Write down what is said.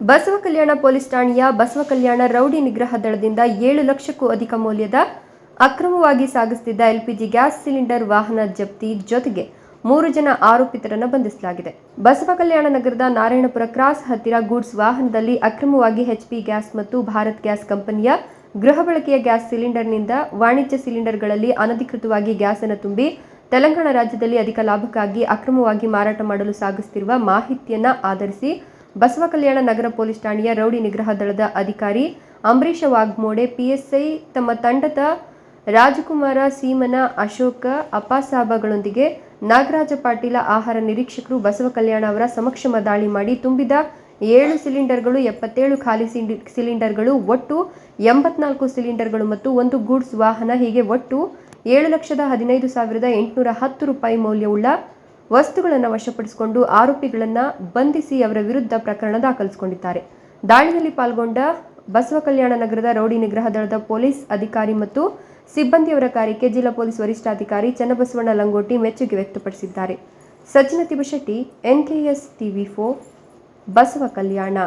ಬಸವ ಕಲ್ಯಾಣ police ಠಾಣೆಯ ಬಸವ ಕಲ್ಯಾಣ rowdy ನಿಗ್ರಹ ದಳದಿಂದ ಏಳು ಲಕ್ಷಕ್ಕೂ ಅಧಿಕ ಮೌಲ್ಯದ ಅಕ್ರಮವಾಗಿ ಸಾಗಿಸುತ್ತಿದ್ದ ಎಲ್ಪಿಜಿ ಗ್ಯಾಸ್ ಸಿಲಿಂಡರ್ ವಾಹನ ಜಪ್ತಿ ಜೊತೆಗೆ ಮೂರು ಜನ ಆರೋಪಿತರನ್ನು ಬಂಧಿಸಲಾಗಿದೆ. ಬಸವ ಕಲ್ಯಾಣ ನಗರದ ನಾರಾಯಣಪುರ ಕ್ರಾಸ್ ಹತ್ತಿರ ಗೂಡ್ಸ್ ವಾಹನದಲ್ಲಿ ಅಕ್ರಮವಾಗಿ ಎಚ್ಪಿ ಗ್ಯಾಸ್ ಮತ್ತು ಭಾರತ್ ಗ್ಯಾಸ್ ಕಂಪನಿಯ ಗೃಹ ಬಳಕೆಯ ಗ್ಯಾಸ್ ಸಿಲಿಂಡರ್ನಿಂದ ವಾಣಿಜ್ಯ ಸಿಲಿಂಡರ್ಗಳಲ್ಲಿ ಅನಧಿಕೃತವಾಗಿ ಗ್ಯಾಸ್ ಅನ್ನು ತುಂಬಿ ತೆಲಂಗಾಣ ರಾಜ್ಯದಲ್ಲಿ ಅಧಿಕ ಲಾಭಕ್ಕಾಗಿ ಅಕ್ರಮವಾಗಿ ಮಾರಾಟ ಮಾಡಲು ಸಾಗಿಸುತ್ತಿರುವ ಮಾಹಿತಿಯನ್ನ ಆಧರಿಸಿ ಬಸವ ಕಲ್ಯಾಣ ನಗರ ಪೊಲೀಸ್ ಠಾಣೆಯ ರೌಡಿ ನಿಗ್ರಹ ದಳದ ಅಧಿಕಾರಿ ಅಂಬರೀಷ ವಾಗ್ಮೋಡೆ, ಪಿಎಸ್ಐ ತಮ್ಮ ತಂಡದ ರಾಜಕುಮಾರ ಸೀಮನ ಅಶೋಕ ಅಪ್ಪಾಸಾಬಗಳೊಂದಿಗೆ ನಾಗರಾಜ ಪಾಟೀಲ ಆಹಾರ ನಿರೀಕ್ಷಕರು ಬಸವ ಕಲ್ಯಾಣ ಅವರ ಸಮಕ್ಷಮ ದಾಳಿ ಮಾಡಿ ತುಂಬಿದ ಏಳು ಸಿಲಿಂಡರ್ಗಳು, ಎಪ್ಪತ್ತೇಳು ಖಾಲಿ ಸಿಲಿಂಡರ್ಗಳು, ಒಟ್ಟು ಎಂಬತ್ನಾಲ್ಕು ಸಿಲಿಂಡರ್ಗಳು ಮತ್ತು ಒಂದು ಗೂಡ್ಸ್ ವಾಹನ, ಹೀಗೆ ಒಟ್ಟು ಏಳು ಲಕ್ಷದ ಹದಿನೈದು ಸಾವಿರದ ಎಂಟುನೂರ ಹತ್ತು ರೂಪಾಯಿ ಮೌಲ್ಯವುಳ್ಳ ವಸ್ತುಗಳನ್ನು ವಶಪಡಿಸಿಕೊಂಡು ಆರೋಪಿಗಳನ್ನು ಬಂಧಿಸಿ ಅವರ ವಿರುದ್ಧ ಪ್ರಕರಣ ದಾಖಲಿಸಿಕೊಂಡಿದ್ದಾರೆ. ದಾಳಿಯಲ್ಲಿ ಪಾಲ್ಗೊಂಡ ಬಸವ ಕಲ್ಯಾಣ ನಗರದ ರೌಡಿ ನಿಗ್ರಹ ದಳದ ಪೊಲೀಸ್ ಅಧಿಕಾರಿ ಮತ್ತು ಸಿಬ್ಬಂದಿಯವರ ಕಾರ್ಯಕ್ಕೆ ಜಿಲ್ಲಾ ಪೊಲೀಸ್ ವರಿಷ್ಠಾಧಿಕಾರಿ ಚನ್ನಬಸವಣ್ಣ ಲಂಗೋಟಿ ಮೆಚ್ಚುಗೆ ವ್ಯಕ್ತಪಡಿಸಿದ್ದಾರೆ. Sajjan Tibashetti NKS TV four Basavakalyan